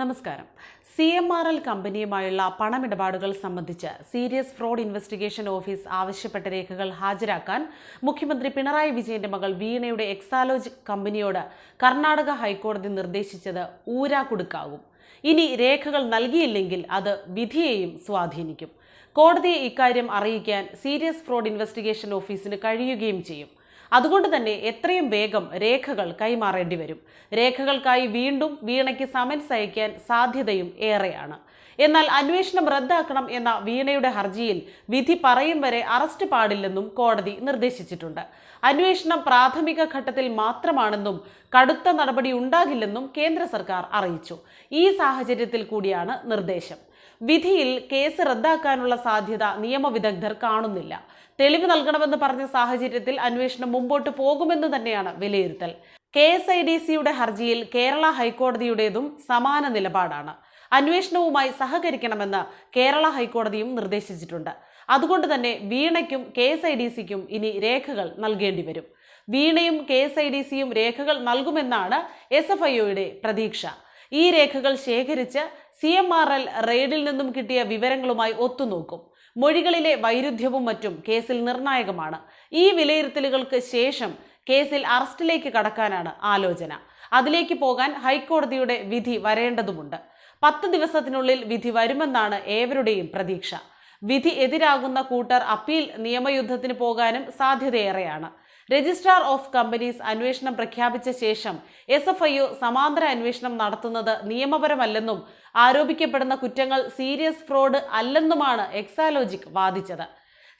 നമസ്കാരം. C M R L കമ്പനിയുമായുള്ള പണമിടപാടുകൾ സംബന്ധിച്ച് സീരിയസ് ഫ്രോഡ് ഇൻവെസ്റ്റിഗേഷൻ ഓഫീസ് ആവശ്യപ്പെട്ട രേഖകൾ ഹാജരാക്കാൻ മുഖ്യമന്ത്രി പിണറായി വിജയന്റെ മകൾ വീണയുടെ എക്സാലോജ് കമ്പനിയോട് കർണാടക ഹൈക്കോടതി നിർദ്ദേശിച്ചത് ഊരാക്കുടുക്കാകും ഇനി രേഖകൾ നൽകിയില്ലെങ്കിൽ അത് വിധിയെയും സ്വാധീനിക്കും. കോടതിയെ ഇക്കാര്യം അറിയിക്കാൻ സീരിയസ് ഫ്രോഡ് ഇൻവെസ്റ്റിഗേഷൻ ഓഫീസിന് കഴിയുകയും ചെയ്യും. അതുകൊണ്ട് തന്നെ എത്രയും വേഗം രേഖകൾ കൈമാറേണ്ടി വരും രേഖകൾക്കായി വീണ്ടും വീണയ്ക്ക് സമൻസ് അയക്കാൻ സാധ്യതയും ഏറെയാണ്. എന്നാൽ അന്വേഷണം റദ്ദാക്കണം എന്ന വീണയുടെ ഹർജിയിൽ വിധി പറയും വരെ അറസ്റ്റ് പാടില്ലെന്നും കോടതി നിർദ്ദേശിച്ചിട്ടുണ്ട്. അന്വേഷണം പ്രാഥമിക ഘട്ടത്തിൽ മാത്രമാണെന്നും കടുത്ത നടപടി ഉണ്ടാകില്ലെന്നും കേന്ദ്ര സർക്കാർ അറിയിച്ചു. ഈ സാഹചര്യത്തിൽ കൂടിയാണ് നിർദ്ദേശം. വിധിയിൽ കേസ് റദ്ദാക്കാനുള്ള സാധ്യത നിയമവിദഗ്ധർ കാണുന്നില്ല. തെളിവ് നൽകണമെന്ന് പറഞ്ഞ സാഹചര്യത്തിൽ അന്വേഷണം മുമ്പോട്ട് പോകുമെന്ന് തന്നെയാണ് വിലയിരുത്തൽ. കെ എസ് ഐ ഡി സിയുടെ ഹർജിയിൽ കേരള ഹൈക്കോടതിയുടേതും സമാന നിലപാടാണ്. അന്വേഷണവുമായി സഹകരിക്കണമെന്ന് കേരള ഹൈക്കോടതിയും നിർദ്ദേശിച്ചിട്ടുണ്ട്. അതുകൊണ്ട് തന്നെ വീണയ്ക്കും കെ എസ് ഐ ഡി സിക്കും ഇനി രേഖകൾ നൽകേണ്ടി വരും. വീണയും കെ എസ് ഐ ഡി സിയും രേഖകൾ നൽകുമെന്നാണ് എസ് എഫ് ഐ ഒയുടെ പ്രതീക്ഷ. ഈ രേഖകൾ ശേഖരിച്ച് സി എം ആർ എൽ റെയ്ഡിൽ നിന്നും കിട്ടിയ വിവരങ്ങളുമായി ഒത്തുനോക്കും. മൊഴികളിലെ വൈരുദ്ധ്യവും മറ്റും കേസിൽ നിർണായകമാണ്. ഈ വിലയിരുത്തലുകൾക്ക് ശേഷം കേസിൽ അറസ്റ്റിലേക്ക് കടക്കാനാണ് ആലോചന. അതിലേക്ക് പോകാൻ ഹൈക്കോടതിയുടെ വിധി വരേണ്ടതുമുണ്ട്. പത്ത് ദിവസത്തിനുള്ളിൽ വിധി വരുമെന്നാണ് ഏവരുടെയും പ്രതീക്ഷ. വിധി എതിരാകുന്ന കൂട്ടർ അപ്പീൽ നിയമയുദ്ധത്തിന് പോകാനും സാധ്യതയേറെയാണ്. രജിസ്ട്രാർ ഓഫ് കമ്പനീസ് അന്വേഷണം പ്രഖ്യാപിച്ച ശേഷം എസ് എഫ് ഐ സമാന്തര അന്വേഷണം നടത്തുന്നത് നിയമപരമല്ലെന്നും ആരോപിക്കപ്പെടുന്ന കുറ്റങ്ങൾ സീരിയസ് ഫ്രോഡ് അല്ലെന്നുമാണ് എക്സാലോജിക് വാദിച്ചത്.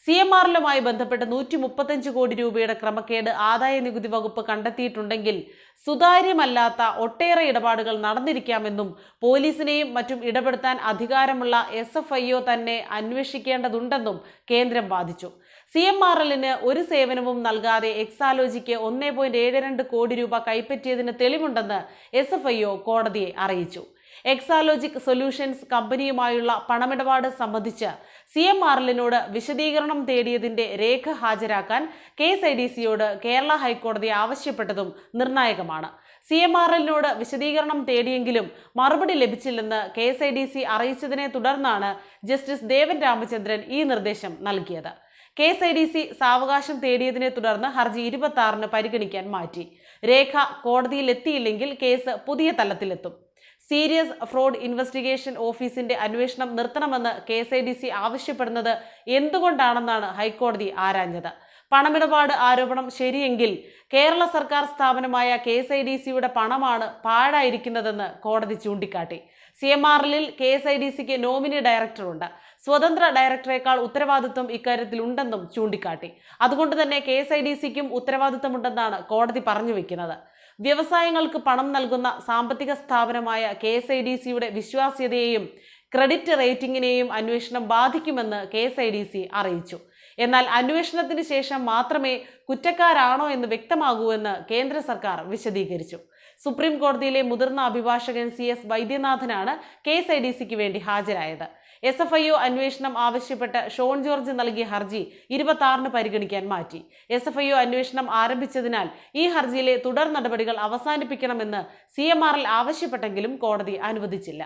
സി എം ആറിലുമായി ബന്ധപ്പെട്ട് നൂറ്റി മുപ്പത്തഞ്ച് കോടി രൂപയുടെ ക്രമക്കേട് ആദായ നികുതി വകുപ്പ് കണ്ടെത്തിയിട്ടുണ്ടെങ്കിൽ സുതാര്യമല്ലാത്ത ഒട്ടേറെ ഇടപാടുകൾ നടന്നിരിക്കാമെന്നും പോലീസിനെയും മറ്റും ഇടപെടുത്താൻ അധികാരമുള്ള എസ് എഫ് ഐ ഒ തന്നെ അന്വേഷിക്കേണ്ടതുണ്ടെന്നും കേന്ദ്രം വാദിച്ചു. സി എം ആർ എല്ലിന് ഒരു സേവനവും നൽകാതെ എക്സാലോജിക്ക് ഒന്നേ പോയിന്റ് ഏഴ് രണ്ട് കോടി രൂപ കൈപ്പറ്റിയതിന് തെളിവുണ്ടെന്ന് എസ് എഫ് ഐ ഒ കോടതിയെ അറിയിച്ചു. എക്സാലോജിക് സൊല്യൂഷൻസ് കമ്പനിയുമായുള്ള പണമിടപാട് സംബന്ധിച്ച് സി എം ആറിലിനോട് വിശദീകരണം തേടിയതിന്റെ രേഖ ഹാജരാക്കാൻ കെ എസ് ഐ ഡി സിയോട് കേരള ഹൈക്കോടതി ആവശ്യപ്പെട്ടതും നിർണായകമാണ്. സി എം ആർ എല്ലിനോട് വിശദീകരണം തേടിയെങ്കിലും മറുപടി ലഭിച്ചില്ലെന്ന് K S I D C അറിയിച്ചതിനെ തുടർന്നാണ് ജസ്റ്റിസ് ദേവൻ രാമചന്ദ്രൻ ഈ നിർദ്ദേശം നൽകിയത്. K S I D C സാവകാശം തേടിയതിനെ തുടർന്ന് ഹർജി ഇരുപത്തി ആറിന് പരിഗണിക്കാൻ മാറ്റി. രേഖ കോടതിയിലെത്തിയില്ലെങ്കിൽ കേസ് പുതിയ തലത്തിലെത്തും. സീരിയസ് ഫ്രോഡ് ഇൻവെസ്റ്റിഗേഷൻ ഓഫീസിന്റെ അന്വേഷണം നിർത്തണമെന്ന് K S I D C ആവശ്യപ്പെടുന്നത് എന്തുകൊണ്ടാണെന്നാണ് ഹൈക്കോടതി ആരാഞ്ഞത്? പണമിടപാട് ആരോപണം ശരിയെങ്കിൽ കേരള സർക്കാർ സ്ഥാപനമായ കെ എസ് ഐ ഡി സിയുടെ പണമാണ് പാഴായിരിക്കുന്നതെന്ന് കോടതി ചൂണ്ടിക്കാട്ടി. സി എം എല്ലിൽ കെ എസ് ഐ ഡി സിക്ക് നോമിനി ഡയറക്ടറുണ്ട്. സ്വതന്ത്ര ഡയറക്ടറേക്കാൾ ഉത്തരവാദിത്വം ഇക്കാര്യത്തിൽ ഉണ്ടെന്നും ചൂണ്ടിക്കാട്ടി. അതുകൊണ്ട് തന്നെ കെ എസ് ഐ ഡി സിക്കും ഉത്തരവാദിത്വമുണ്ടെന്നാണ് കോടതി പറഞ്ഞു വെക്കുന്നത്. വ്യവസായങ്ങൾക്ക് പണം നൽകുന്ന സാമ്പത്തിക സ്ഥാപനമായ കെ എസ് ഐ ഡി സിയുടെ വിശ്വാസ്യതയെയും ക്രെഡിറ്റ് റേറ്റിംഗിനെയും അന്വേഷണം ബാധിക്കുമെന്ന് K S I D C അറിയിച്ചു. എന്നാൽ അന്വേഷണത്തിന് ശേഷം മാത്രമേ കുറ്റക്കാരാണോ എന്ന് വ്യക്തമാകൂ എന്ന് കേന്ദ്ര സർക്കാർ വിശദീകരിച്ചു. സുപ്രീം കോടതിയിലെ മുതിർന്ന അഭിഭാഷകൻ സി എസ് വൈദ്യനാഥനാണ് കെ എസ് ഐ ഡി സിക്ക് വേണ്ടി ഹാജരായത്. എസ് എഫ് ഐ ഒ അന്വേഷണം ആവശ്യപ്പെട്ട് ഷോൺ ജോർജ് നൽകിയ ഹർജി ഇരുപത്തി ആറിന് പരിഗണിക്കാൻ മാറ്റി. എസ് എഫ് ഐ ഒ അന്വേഷണം ആരംഭിച്ചതിനാൽ ഈ ഹർജിയിലെ തുടർ നടപടികൾ അവസാനിപ്പിക്കണമെന്ന് സി എം ആറിൽ ആവശ്യപ്പെട്ടെങ്കിലും കോടതി അനുവദിച്ചില്ല.